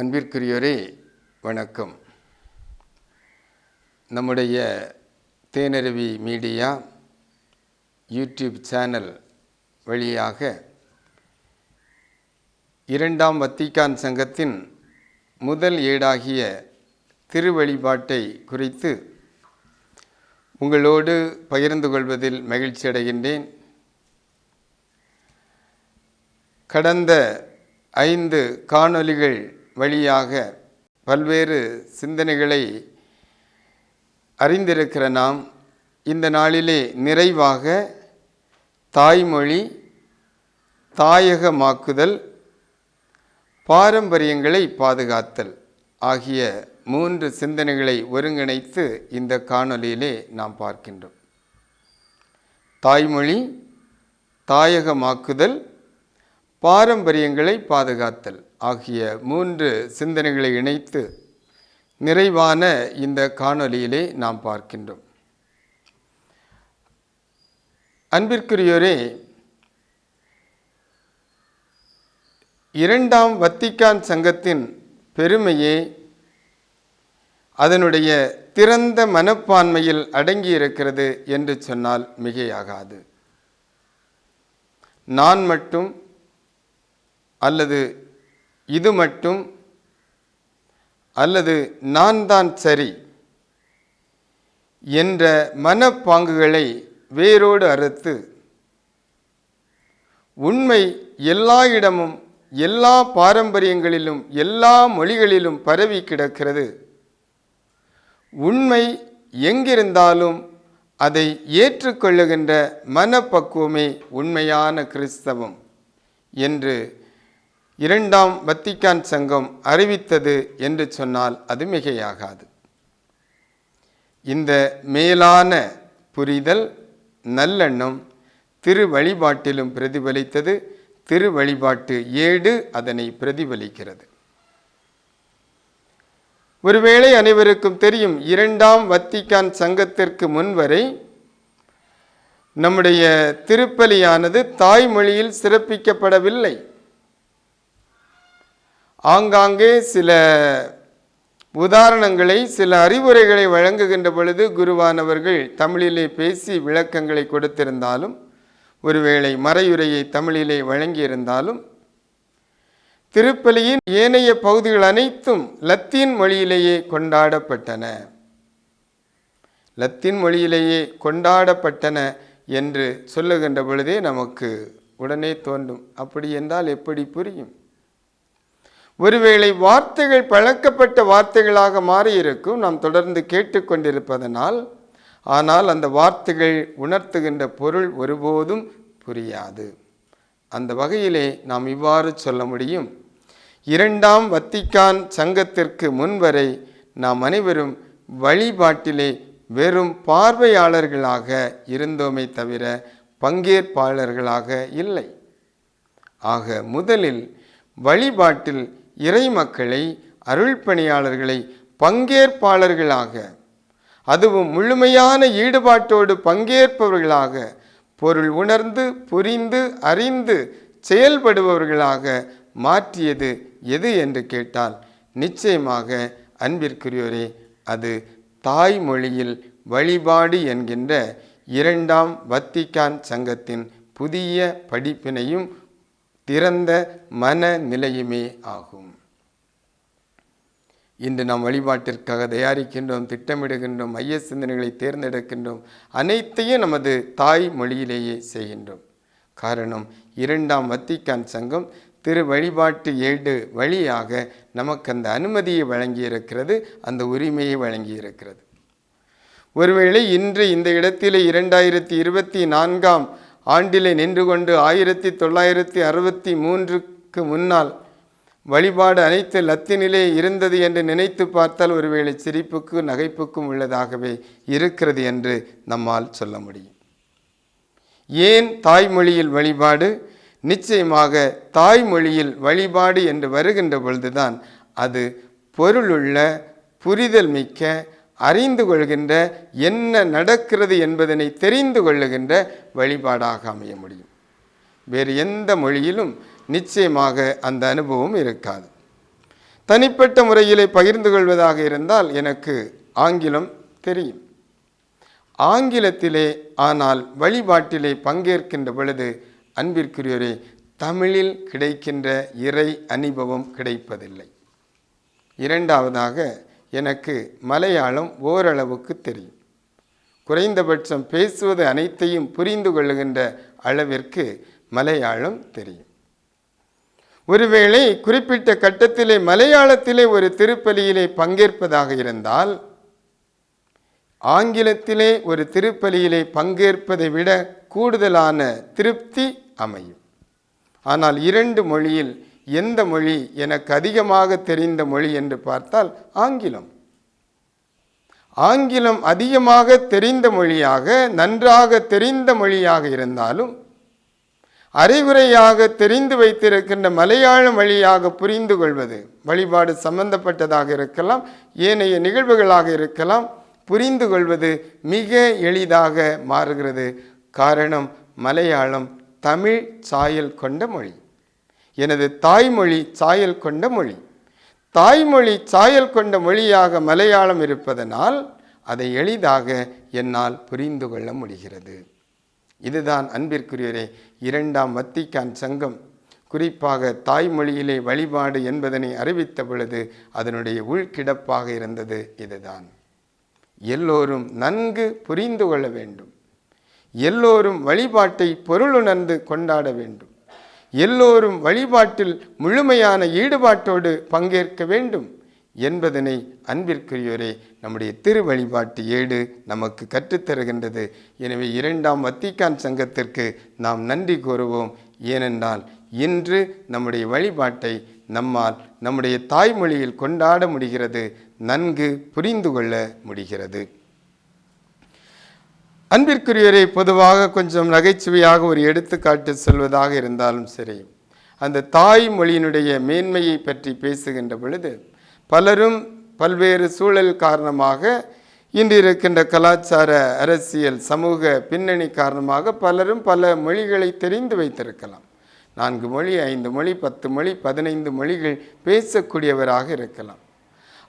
அன்பிற்குரியோரே வணக்கம். நம்முடைய தேனருவி media YouTube channel வழியாக இரண்டாம் வத்திக்கான் சங்கத்தின் முதல் ஏடாகிய திருவழிபாட்டை குறித்து உங்களோடு பகிர்ந்து கொள்வதில் மகிழ்ச்சி அடைகின்றேன். கடந்த ஐந்து காணொளிகள் வழியாக பல்வேறு சிந்தனைகளை அறிந்திருக்கிற நாம் இந்த நாளிலே நிறைவாக தாய்மொழி தாயகமாக்குதல் பாரம்பரியங்களை பாதுகாத்தல் ஆகிய மூன்று சிந்தனைகளை ஒருங்கிணைத்து இந்த காணொலியிலே நாம் பார்க்கின்றோம். தாய்மொழி தாயகமாக்குதல் பாரம்பரியங்களை பாதுகாத்தல் ஆகிய மூன்று சிந்தனைகளை இணைத்து நிறைவான இந்த காணொலியிலே நாம் பார்க்கின்றோம். அன்பிற்குரியோரே இரண்டாம் வத்திக்கான் சங்கத்தின் பெருமையே அதனுடைய திறந்த மனப்பான்மையில் அடங்கியிருக்கிறது என்று சொன்னால் மிகையாகாது. நான் மட்டும் அல்லது இது மட்டும் அல்லது நான் தான் சரி என்ற மனப்பாங்குகளை வேரோடு அறுத்து. உண்மை எல்லா இடமும் எல்லா பாரம்பரியங்களிலும் எல்லா மொழிகளிலும் பரவி கிடக்கிறது. உண்மை எங்கிருந்தாலும் அதை ஏற்றுக்கொள்ளுகின்ற மனப்பக்குவமே உண்மையான கிறிஸ்தவம் என்று இரண்டாம் வத்திக்கான் சங்கம் அறிவித்தது என்று சொன்னால் அது மிகையாகாது. இந்த மேலான புரிதல் நல்லெண்ணம் திரு வழிபாட்டிலும் பிரதிபலித்தது. திரு வழிபாட்டு ஏடு அதனை பிரதிபலிக்கிறது. ஒருவேளை அனைவருக்கும் தெரியும் இரண்டாம் வத்திக்கான் சங்கத்திற்கு முன்வரை நம்முடைய திருப்பலியானது தாய்மொழியில் சிறப்பிக்கப்படவில்லை. ஆங்காங்கே சில உதாரணங்களை சில அறிவுரைகளை வழங்குகின்ற பொழுது குருவானவர்கள் தமிழிலே பேசி விளக்கங்களை கொடுத்திருந்தாலும் ஒருவேளை மறையுரையை தமிழிலே வழங்கியிருந்தாலும் திருப்பலியின் ஏனைய பகுதிகள் அனைத்தும் லத்தீன் மொழியிலேயே கொண்டாடப்பட்டன. லத்தீன் மொழியிலேயே கொண்டாடப்பட்டன என்று சொல்லுகின்ற பொழுதே நமக்கு உடனே தோன்றும். அப்படி என்றால் எப்படி புரியும்? ஒருவேளை வார்த்தைகள் பழக்கப்பட்ட வார்த்தைகளாக மாறியிருக்கும் நாம் தொடர்ந்து கேட்டுக்கொண்டிருப்பதனால் ஆனால் அந்த வார்த்தைகள் உணர்த்துகின்ற பொருள் ஒருபோதும் புரியாது. அந்த வகையிலே நாம் இவ்வாறு சொல்ல முடியும். இரண்டாம் வத்திக்கான் சங்கத்திற்கு முன்வரை நாம் அனைவரும் வழிபாட்டிலே வெறும் பார்வையாளர்களாக இருந்தோமே தவிர பங்கேற்பாளர்களாக இல்லை. ஆக முதலில் வழிபாட்டில் இறை மக்களை அருள் பணியாளர்களை பங்கேற்பாளர்களாக அதுவும் முழுமையான ஈடுபாட்டோடு பங்கேற்பவர்களாக பொருள் உணர்ந்து புரிந்து அறிந்து செயல்படுபவர்களாக மாற்றியது எது என்று கேட்டால் நிச்சயமாக அன்பிற்குரியோரே அது தாய்மொழியில் வழிபாடு என்கின்ற இரண்டாம் வத்திக்கான் சங்கத்தின் புதிய படிப்பினையும் திறந்த மன நிலையுமே ஆகும். இன்று நாம் வழிபாட்டிற்காக தயாரிக்கின்றோம் திட்டமிடுகின்றோம் மைய சிந்தனைகளை தேர்ந்தெடுக்கின்றோம். அனைத்தையும் நமது தாய் மொழியிலேயே செய்கின்றோம். காரணம் இரண்டாம் வத்திக்கான் சங்கம் திரு வழிபாட்டு ஏடு வழியாக நமக்கு அந்த அனுமதியை வழங்கியிருக்கிறது அந்த உரிமையை வழங்கியிருக்கிறது. ஒருவேளை இன்று இந்த இடத்திலே இரண்டாயிரத்தி இருபத்தி நான்காம் ஆண்டிலே நின்று கொண்டு ஆயிரத்தி தொள்ளாயிரத்தி அறுபத்தி மூன்றுக்கு முன்னால் வழிபாடு அனைத்து லத்தினிலே இருந்தது என்று நினைத்து பார்த்தால் ஒருவேளை சிரிப்புக்கும் நகைப்புக்கும் உள்ளதாகவே இருக்கிறது என்று நம்மால் சொல்ல முடியும். ஏன் தாய்மொழியில் வழிபாடு? நிச்சயமாக தாய்மொழியில் வழிபாடு என்று வருகின்ற பொழுதுதான் அது பொருளுள்ள புரிதல் மிக்க அறிந்து கொள்கின்ற என்ன நடக்கிறது என்பதனை தெரிந்து கொள்ளுகின்ற வழிபாடாக அமைய முடியும். வேறு எந்த மொழியிலும் நிச்சயமாக அந்த அனுபவம் இருக்காது. தனிப்பட்ட முறையிலே பகிர்ந்து கொள்வதாக இருந்தால் எனக்கு ஆங்கிலம் தெரியும். ஆங்கிலத்திலே ஆனால் வழிபாட்டிலே பங்கேற்கின்ற பொழுது அன்பிற்குரியோரே தமிழில் கிடைக்கின்ற இறை அனுபவம் கிடைப்பதில்லை. இரண்டாவதாக எனக்கு மலையாளம் ஓரளவுக்கு தெரியும். குறைந்தபட்சம் பேசுவது அனைத்தையும் புரிந்து கொள்ளுகின்ற அளவிற்கு மலையாளம் தெரியும். ஒருவேளை குறிப்பிட்ட கட்டத்திலே மலையாளத்திலே ஒரு திருப்பலியிலே பங்கேற்பதாக இருந்தால் ஆங்கிலத்திலே ஒரு திருப்பலியிலே பங்கேற்பதை விட கூடுதலான திருப்தி அமையும். ஆனால் இரண்டு மொழியில் எந்த மொழி எனக்கு அதிகமாக தெரிந்த மொழி என்று பார்த்தால் ஆங்கிலம். ஆங்கிலம் அதிகமாக தெரிந்த மொழியாக நன்றாக தெரிந்த மொழியாக இருந்தாலும் அறிவுரையாக தெரிந்து வைத்திருக்கின்ற மலையாள மொழியாக புரிந்து கொள்வது வழிபாடு சம்பந்தப்பட்டதாக இருக்கலாம் ஏனைய நிகழ்வுகளாக இருக்கலாம் புரிந்து கொள்வது மிக எளிதாக மாறுகிறது. காரணம் மலையாளம் தமிழ் சாயல் கொண்ட மொழி. எனது தாய்மொழி சாயல் கொண்ட மொழி. தாய்மொழி சாயல் கொண்ட மொழியாக மலையாளம் இருப்பதனால் அதை எளிதாக என்னால் புரிந்து கொள்ள முடிகிறது. இதுதான் அன்பிற்குரியவரே இரண்டாம் வத்திக்கான் சங்கம். குறிப்பாக தாய்மொழியிலே வழிபாடு என்பதனை அறிவித்த பொழுது அதனுடைய உள்கிடப்பாக இருந்தது இதுதான். எல்லோரும் நன்கு புரிந்து கொள்ள வேண்டும். எல்லோரும் வழிபாட்டை பொருளுணர்ந்து கொண்டாட வேண்டும். எல்லோரும் வழிபாட்டில் முழுமையான ஈடுபாட்டோடு பங்கேற்க வேண்டும் என்பதனை அன்பிற்குரியோரே நம்முடைய திரு வழிபாட்டு ஏடு நமக்கு கற்றுத்தருகின்றது. எனவே இரண்டாம் வத்திக்கான் சங்கத்திற்கு நாம் நன்றி கூறுவோம். ஏனென்றால் இன்று நம்முடைய வழிபாட்டை நம்மால் நம்முடைய தாய்மொழியில் கொண்டாட முடிகிறது நன்கு புரிந்து கொள்ள முடிகிறது. அன்பிற்குரியரை பொதுவாக கொஞ்சம் நகைச்சுவையாக ஒரு எடுத்துக்காட்டு சொல்வதாக இருந்தாலும் சரி. அந்த தாய்மொழியினுடைய மேன்மையை பற்றி பேசுகின்ற பொழுது பலரும் பல்வேறு சூழல் காரணமாக இன்று இருக்கின்ற கலாச்சார அரசியல் சமூக பின்னணி காரணமாக பலரும் பல மொழிகளை தெரிந்து வைத்திருக்கலாம். நான்கு மொழி ஐந்து மொழி பத்து மொழி பதினைந்து மொழிகள் பேசக்கூடியவராக இருக்கலாம்.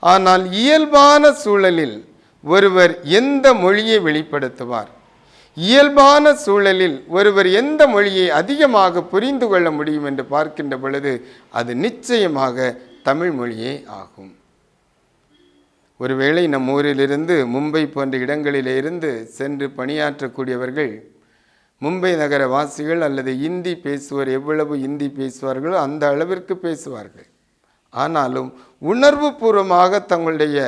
ஆனால் இயல்பான சூழலில் ஒருவர் எந்த மொழியை வெளிப்படுத்துவார்? இயல்பான சூழலில் ஒருவர் எந்த மொழியை அதிகமாக புரிந்து கொள்ள முடியும் என்று பார்க்கின்ற பொழுது அது நிச்சயமாக தமிழ் மொழியே ஆகும். ஒருவேளை நம் ஊரிலிருந்து மும்பை போன்ற இடங்களிலிருந்து சென்று பணியாற்றக்கூடியவர்கள் மும்பை நகர வாசிகள் அல்லது இந்தி பேசுவோர் எவ்வளவு இந்தி பேசுவார்களோ அந்த அளவிற்கு பேசுவார்கள். ஆனாலும் உணர்வு பூர்வமாக தங்களுடைய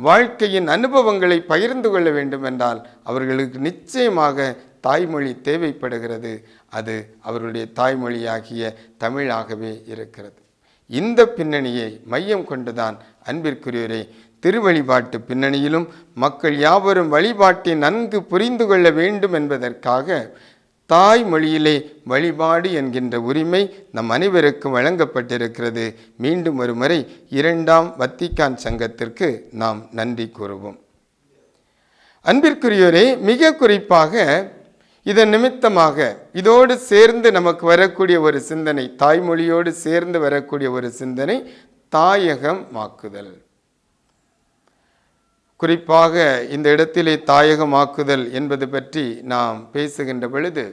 வாழ்க்கையின் அனுபவங்களை பகிர்ந்து கொள்ள வேண்டும் என்றால் அவர்களுக்கு நிச்சயமாக தாய்மொழி தேவைப்படுகிறது. அது அவர்களுடைய தாய்மொழியாகிய தமிழாகவே இருக்கிறது. இந்த பின்னணியை மையம் கொண்டுதான் அன்பிற்குரியவரே திருவழிபாட்டு பின்னணியிலும் மக்கள் யாவரும் வழிபாட்டை நன்கு புரிந்து கொள்ள வேண்டும் என்பதற்காக தாய்மொழியிலே வழிபாடு என்கின்ற உரிமை நம் அனைவருக்கும் வழங்கப்பட்டிருக்கிறது. மீண்டும் ஒருமுறை இரண்டாம் வத்திக்கான் சங்கத்திற்கு நாம் நன்றி கூறுவோம். அன்பிற்குரியோரே மிக குறிப்பாக இதன் நிமித்தமாக இதோடு சேர்ந்து நமக்கு வரக்கூடிய ஒரு சிந்தனை தாய்மொழியோடு சேர்ந்து வரக்கூடிய ஒரு சிந்தனை தாயகம் மாக்குதல் குறிப்பாக இந்த இடத்திலே தாயகமாக்குதல் என்பது பற்றி நாம் பேசுகின்ற பொழுது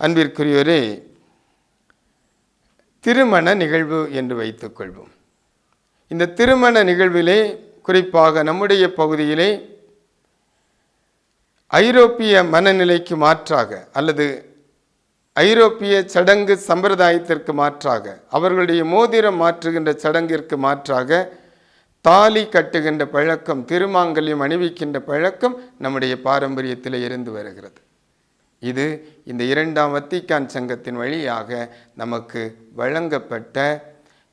அன்பிற்குரியோரே திருமண நிகழ்வு என்று வைத்துக்கொள்வோம் இந்த திருமண நிகழ்விலே குறிப்பாக நம்முடைய பகுதியிலே ஐரோப்பிய மனநிலைக்கு மாற்றாக அல்லது ஐரோப்பிய சடங்கு சம்பிரதாயத்திற்கு மாற்றாக அவர்களுடைய மோதிரம் மாற்றுகின்ற சடங்கிற்கு மாற்றாக தாலி கட்டுகின்ற பழக்கம் திருமாங்கல்யம் அணிவிக்கின்ற பழக்கம் நம்முடைய பாரம்பரியத்தில் இருந்து வருகிறது. இது இந்த இரண்டாம் வத்திக்கான் சங்கத்தின் வழியாக நமக்கு வழங்கப்பட்ட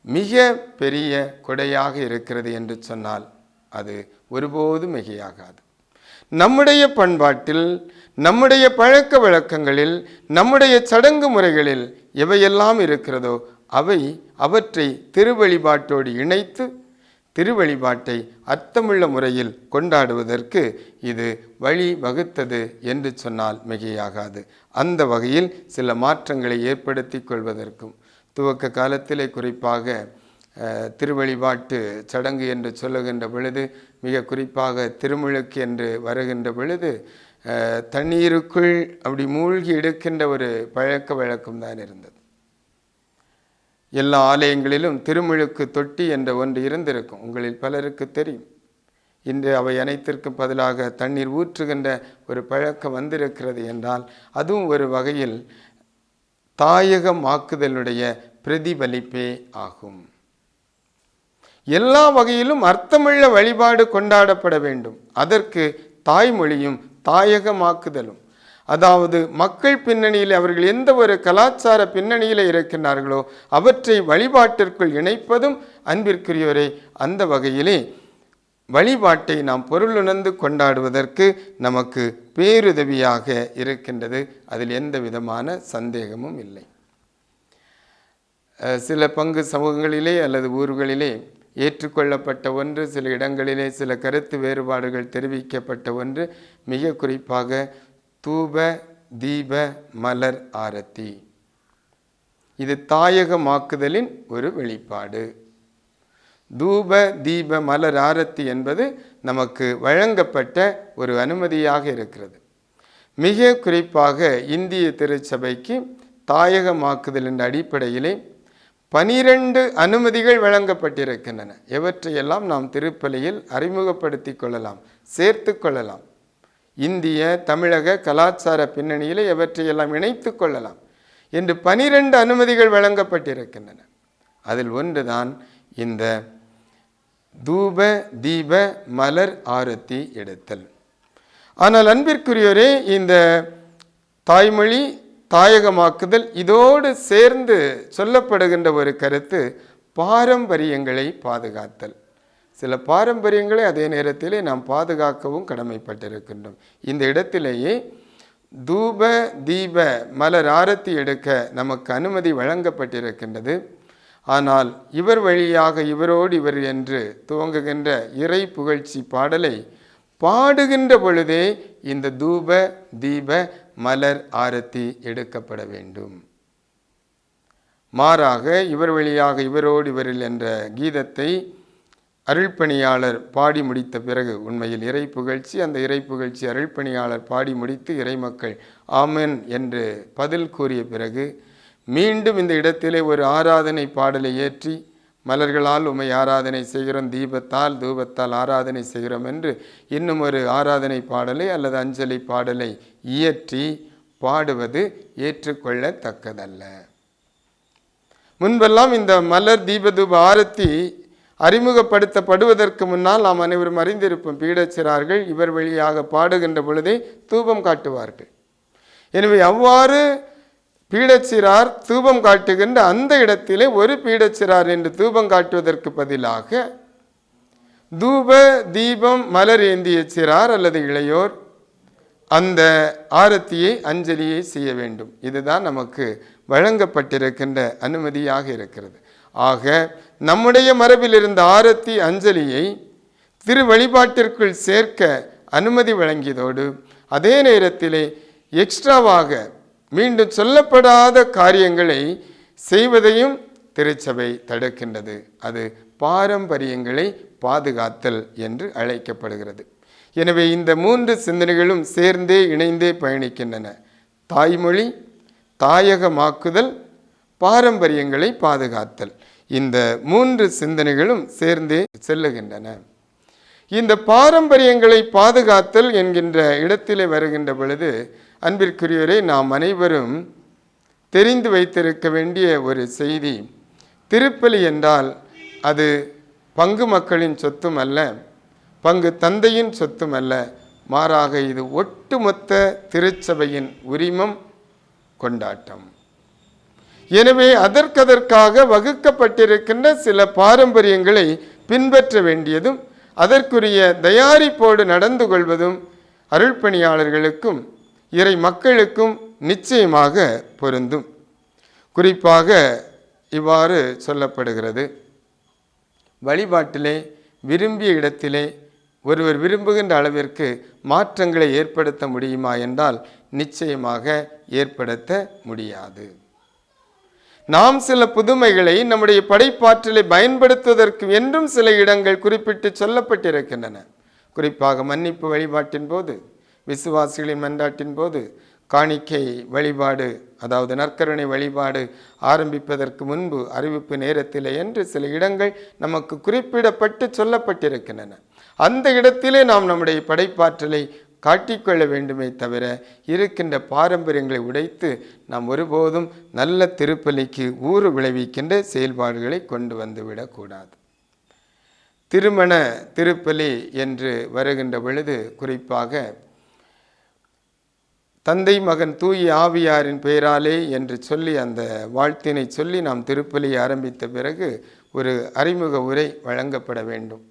மிக பெரிய கொடையாக இருக்கிறது என்று சொன்னால் அது ஒருபோதும் மிகையாகாது. நம்முடைய பண்பாட்டில் நம்முடைய பழக்க வழக்கங்களில் நம்முடைய சடங்கு முறைகளில் எவையெல்லாம் இருக்கிறதோ அவை அவற்றை திருவழிபாட்டோடு இணைத்து திருவழிபாட்டை அர்த்தமுள்ள முறையில் கொண்டாடுவதற்கு இது வழி வகுத்தது என்று சொன்னால் மிகையாகாது. அந்த வகையில் சில மாற்றங்களை ஏற்படுத்தி கொள்வதற்கும் துவக்க காலத்திலே குறிப்பாக திருவழிபாட்டு சடங்கு என்று சொல்லுகின்ற பொழுது மிக குறிப்பாக திருமுழுக்கு என்று வருகின்ற பொழுது தண்ணீருக்குள் அப்படி மூழ்கி எடுக்கின்ற ஒரு பழக்க வழக்கம் தான் இருந்தது. எல்லா ஆலயங்களிலும் திருமுழுக்கு தொட்டி என்ற ஒன்று இருந்திருக்கும். உங்களில் பலருக்கு தெரியும். இன்று அவை அனைத்திற்கும் பதிலாக தண்ணீர் ஊற்றுகின்ற ஒரு பழக்கம் வந்திருக்கிறது என்றால் அதுவும் ஒரு வகையில் தாயகமாக்குதலுடைய பிரதிபலிப்பே ஆகும். எல்லா வகையிலும் அர்த்தமுள்ள வழிபாடு கொண்டாடப்பட வேண்டும். அதற்கு தாய்மொழியும் தாயகமாக்குதலும். அதாவது மக்கள் பின்னணியில் அவர்கள் எந்த ஒரு கலாச்சார பின்னணியில் இருக்கின்றார்களோ அவற்றை வழிபாட்டிற்குள் இணைப்பதும் அன்பிற்குரியவரை. அந்த வகையிலே வழிபாட்டை நாம் பொருளுணர்ந்து கொண்டாடுவதற்கு நமக்கு பேருதவியாக இருக்கின்றது. அதில் எந்த விதமான சந்தேகமும் இல்லை. சில பங்கு சமூகங்களிலே அல்லது ஊர்களிலே ஏற்றுக்கொள்ளப்பட்ட ஒன்று சில இடங்களிலே சில கருத்து வேறுபாடுகள் தெரிவிக்கப்பட்ட ஒன்று மிக குறிப்பாக தூப தீப மலர் ஆரத்தி. இது தாயகமாக்குதலின் ஒரு வெளிப்பாடு. தூப தீப மலர் ஆரத்தி என்பது நமக்கு வழங்கப்பட்ட ஒரு அனுமதியாக இருக்கிறது. மிக குறிப்பாக இந்திய திருச்சபைக்கு தாயகமாக்குதல் என்ற அடிப்படையிலே பனிரெண்டு அனுமதிகள் வழங்கப்பட்டிருக்கின்றன. எவற்றையெல்லாம் நாம் திருப்பலியில் அறிமுகப்படுத்தி கொள்ளலாம் சேர்த்து கொள்ளலாம். இந்திய தமிழக கலாச்சார பின்னணியில் எவற்றையெல்லாம் இணைத்து கொள்ளலாம் என்று பனிரெண்டு அனுமதிகள் வழங்கப்பட்டிருக்கின்றன. அதில் ஒன்றுதான் இந்த தூப தீப மலர் ஆரத்தி எடுத்தல். ஆனால் அன்பிற்குரியோரே இந்த தாய்மொழி தாயகமாக்குதல் இதோடு சேர்ந்து சொல்லப்படுகின்ற ஒரு கருத்து பாரம்பரியங்களை பாதுகாத்தல். சில பாரம்பரியங்களை அதே நேரத்திலே நாம் பாதுகாக்கவும் கடமைப்பட்டிருக்கின்றோம். இந்த இடத்திலேயே தூப தீப மலர் ஆரத்தி எடுக்க நமக்கு அனுமதி வழங்கப்பட்டிருக்கின்றது. ஆனால் இவர் வழியாக இவரோடு இவர் என்று துவங்குகின்ற இறை புகழ்ச்சி பாடலை பாடுகின்ற பொழுதே இந்த தூப தீப மலர் ஆரத்தி எடுக்கப்பட வேண்டும். மாறாக இவர் வழியாக இவரோடு இவரில் என்ற கீதத்தை அருள்பணியாளர் பாடி முடித்த பிறகு உண்மையில் இறை புகழ்ச்சி அந்த இறை புகழ்ச்சி அருள்பணியாளர் பாடி முடித்து இறைமக்கள் ஆமென் என்று பதில் கூறிய பிறகு மீண்டும் இந்த இடத்திலே ஒரு ஆராதனை பாடலை ஏற்றி மலர்களால் உமை ஆராதனை செய்கிறோம் தீபத்தால் தூபத்தால் ஆராதனை செய்கிறோம் என்று இன்னும் ஒரு ஆராதனை பாடலை அல்லது அஞ்சலி பாடலை இயற்றி பாடுவது ஏற்றுக்கொள்ளத்தக்கதல்ல. முன்பெல்லாம் இந்த மலர் தீபதூப ஆரத்தி அறிமுகப்படுத்தப்படுவதற்கு முன்னால் நாம் அனைவரும் அறிந்திருப்போம். பீடச்சிறார்கள் இவர் வழியாக பாடுகின்ற பொழுதே தூபம் காட்டுவார்கள். எனவே அவ்வாறு பீடச்சிறார் தூபம் காட்டுகின்ற அந்த இடத்திலே ஒரு பீடச்சிறார் என்று தூபம் காட்டுவதற்கு பதிலாக தூப தீபம் மலர் ஏந்திய சிறார் அல்லது இளையோர் அந்த ஆரத்தியை அஞ்சலியை செய்ய வேண்டும். இதுதான் நமக்கு வழங்கப்பட்டிருக்கின்ற அனுமதியாக இருக்கிறது. ஆக நம்முடைய மரபில் இருந்த ஆரத்தி அஞ்சலியை திரு வழிபாட்டிற்குள் சேர்க்க அனுமதி வழங்கியதோடு அதே நேரத்திலே எக்ஸ்ட்ராவாக மீண்டும் சொல்லப்படாத காரியங்களை செய்வதையும் திருச்சபை தடுக்கின்றது. அது பாரம்பரியங்களை பாதுகாத்தல் என்று அழைக்கப்படுகிறது. எனவே இந்த மூன்று சிந்தனைகளும் சேர்ந்தே இணைந்தே பயணிக்கின்றன. தாய்மொழி தாயகமாக்குதல் பாரம்பரியங்களை பாதுகாத்தல். இந்த மூன்று சிந்தனைகளும் சேர்ந்தே செல்லுகின்றன. இந்த பாரம்பரியங்களை பாதுகாத்தல் என்கின்ற இடத்திலே வருகின்ற பொழுது அன்பிற்குரியவரை நாம் அனைவரும் தெரிந்து வைத்திருக்க வேண்டிய ஒரு செய்தி. திருப்பலி என்றால் அது பங்கு மக்களின் சொத்தும் அல்ல பங்கு தந்தையின் சொத்தும் அல்ல. மாறாக இது ஒட்டுமொத்த திருச்சபையின் உரிமம் கொண்டாட்டம். எனவே அதற்கதற்காக வகுக்கப்பட்டிருக்கின்ற சில பாரம்பரியங்களை பின்பற்ற வேண்டியதும் அதற்குரிய தயாரிப்போடு நடந்து கொள்வதும் அருள்பணியாளர்களுக்கும் இறை மக்களுக்கும் நிச்சயமாக பொருந்தும். குறிப்பாக இவ்வாறு சொல்லப்படுகிறது. வழிபாட்டிலே விரும்பிய இடத்திலே ஒருவர் விரும்புகின்ற அளவிற்கு மாற்றங்களை ஏற்படுத்த முடியுமா என்றால் நிச்சயமாக ஏற்படுத்த முடியாது. நாம் சில புதுமைகளை நம்முடைய படைப்பாற்றலை பயன்படுத்துவதற்கு என்றும் சில இடங்கள் குறிப்பிட்டு சொல்லப்பட்டிருக்கின்றன. குறிப்பாக மன்னிப்பு வழிபாட்டின் போது விசுவாசிகளின் மன்றாட்டின் போது காணிக்கை வழிபாடு அதாவது நற்கருணை வழிபாடு ஆரம்பிப்பதற்கு முன்பு அறிவிப்பு நேரத்திலே என்று சில இடங்கள் நமக்கு குறிப்பிடப்பட்டு சொல்லப்பட்டிருக்கின்றன. அந்த இடத்திலே நாம் நம்முடைய படைப்பாற்றலை காட்டிக்கொள்ள வேண்டுமே தவிர இருக்கின்ற பாரம்பரியங்களை உடைத்து நாம் ஒருபோதும் நல்ல திருப்பலிக்கு ஊறு விளைவிக்கின்ற செயல்பாடுகளை கொண்டு வந்துவிடக்கூடாது திருமண திருப்பலி என்று வருகின்ற பொழுது குறிப்பாக தந்தை மகன் தூய் ஆவியாரின் பெயராலே என்று சொல்லி அந்த வாழ்த்தினை சொல்லி நாம் திருப்பலி ஆரம்பித்த பிறகு ஒரு அறிமுக உரை வழங்கப்பட வேண்டும்.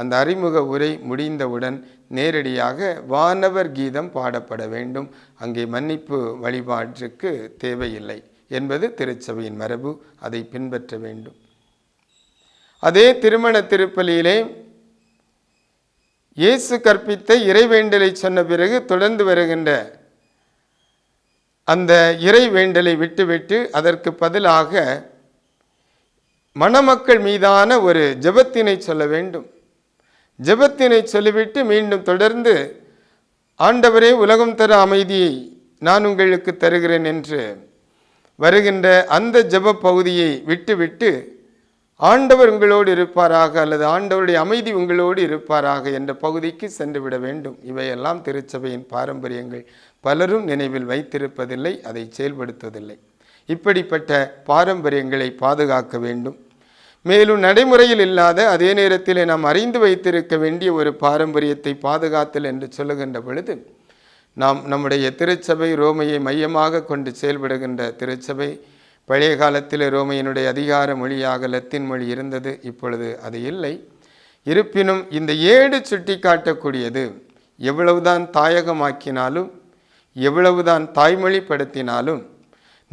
அந்த அறிமுக உரை முடிந்தவுடன் நேரடியாக வானவர் கீதம் பாடப்பட வேண்டும். அங்கே மன்னிப்பு வழிபாட்டிற்கு தேவையில்லை என்பது திருச்சபையின் மரபு. அதை பின்பற்ற வேண்டும். அதே திருமண திருப்பலியிலே இயேசு கற்பித்த இறைவேண்டலை சொன்ன பிறகு தொடர்ந்து வருகின்ற அந்த இறை வேண்டலை விட்டுவிட்டு அதற்கு பதிலாக மணமக்கள் மீதான ஒரு ஜெபத்தினை சொல்ல வேண்டும். ஜெபத்தினை சொல்லிவிட்டு மீண்டும் தொடர்ந்து ஆண்டவரே உலகம் தர அமைதியை நான் உங்களுக்கு தருகிறேன் என்று வருகின்ற அந்த ஜெப பகுதியை விட்டுவிட்டு ஆண்டவர் உங்களோடு இருப்பாராக அல்லது ஆண்டவருடைய அமைதி உங்களோடு இருப்பாராக என்ற பகுதிக்கு சென்று விட வேண்டும். இவையெல்லாம் திருச்சபையின் பாரம்பரியங்கள். பலரும் நினைவில் வைத்திருப்பதில்லை அதை செயல்படுத்துவதில்லை. இப்படிப்பட்ட பாரம்பரியங்களை பாதுகாக்க வேண்டும். மேலும் நடைமுறையில் இல்லாத அதே நேரத்தில் நாம் அறிந்து வைத்திருக்க வேண்டிய ஒரு பாரம்பரியத்தை பாதுகாத்தல் என்று சொல்லுகின்ற பொழுது நாம் நம்முடைய திருச்சபை ரோமையை மையமாக கொண்டு செயல்படுகின்ற திருச்சபை பழைய காலத்தில் ரோமையினுடைய அதிகார மொழியாக லத்தீன் மொழி இருந்தது இப்பொழுது அது இல்லை. இருப்பினும் இந்த ஏடு சுட்டி காட்டக்கூடியது எவ்வளவுதான் தாயகமாக்கினாலும் எவ்வளவுதான் தாய்மொழிப்படுத்தினாலும்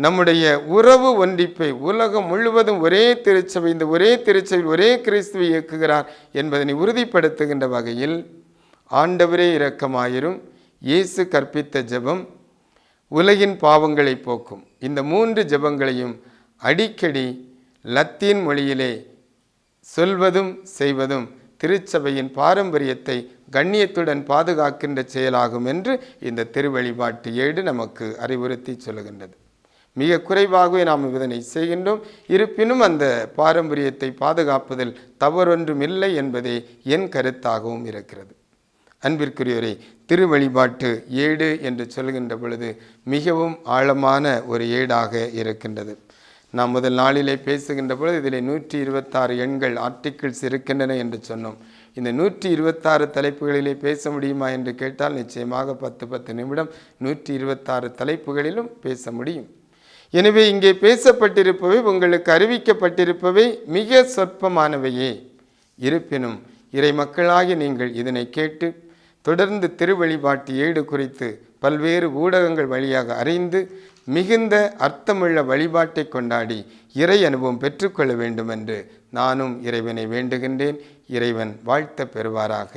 நம்முடைய உறவு ஒன்றிப்பை உலகம் முழுவதும் ஒரே திருச்சபை இந்த ஒரே திருச்சபையில் ஒரே கிறிஸ்துவை இயக்குகிறார் என்பதனை உறுதிப்படுத்துகின்ற வகையில் ஆண்டவரே இரக்கமாயிரும். இயேசு கற்பித்த ஜெபம் உலகின் பாவங்களை போக்கும். இந்த மூன்று ஜெபங்களையும் அடிக்கடி லத்தீன் மொழியிலே சொல்வதும் செய்வதும் திருச்சபையின் பாரம்பரியத்தை கண்ணியத்துடன் பாதுகாக்கின்ற செயலாகும் என்று இந்த திருவழிபாட்டு ஏடு நமக்கு அறிவுறுத்தி சொல்லுகின்றது. மிக குறைவாகவே நாம் இதனை செய்கின்றோம். இருப்பினும் அந்த பாரம்பரியத்தை பாதுகாப்பதில் தவறொன்றும் இல்லை என்பதே என் கருத்தாகவும் இருக்கிறது. அன்பிற்குரியோரே திருவழிபாட்டு ஏடு என்று சொல்கின்ற பொழுது மிகவும் ஆழமான ஒரு ஏடாக இருக்கின்றது. நாம் முதல் நாளிலே பேசுகின்ற பொழுது இதில் நூற்றி இருபத்தாறு எண்கள் ஆர்டிகிள்ஸ் இருக்கின்றன என்று சொன்னோம். இந்த நூற்றி இருபத்தாறு தலைப்புகளிலே பேச முடியுமா என்று கேட்டால் நிச்சயமாக பத்து பத்து நிமிடம் நூற்றி இருபத்தாறு தலைப்புகளிலும் பேச முடியும். எனவே இங்கே பேசப்பட்டிருப்பவை உங்களுக்கு அறிவிக்கப்பட்டிருப்பவை மிக சொற்பமானவையே. இருப்பினும் இறை மக்களாகி நீங்கள் இதனை கேட்டு தொடர்ந்து திருவழிபாட்டு ஏடு குறித்து பல்வேறு ஊடகங்கள் வழியாக அறிந்து மிகுந்த அர்த்தமுள்ள வழிபாட்டை கொண்டாடி இறை அனுபவம் பெற்றுக்கொள்ள வேண்டும் என்று நானும் இறைவனை வேண்டுகின்றேன். இறைவன் வாழ்த்த பெறுவாராக.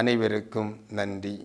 அனைவருக்கும் நன்றி.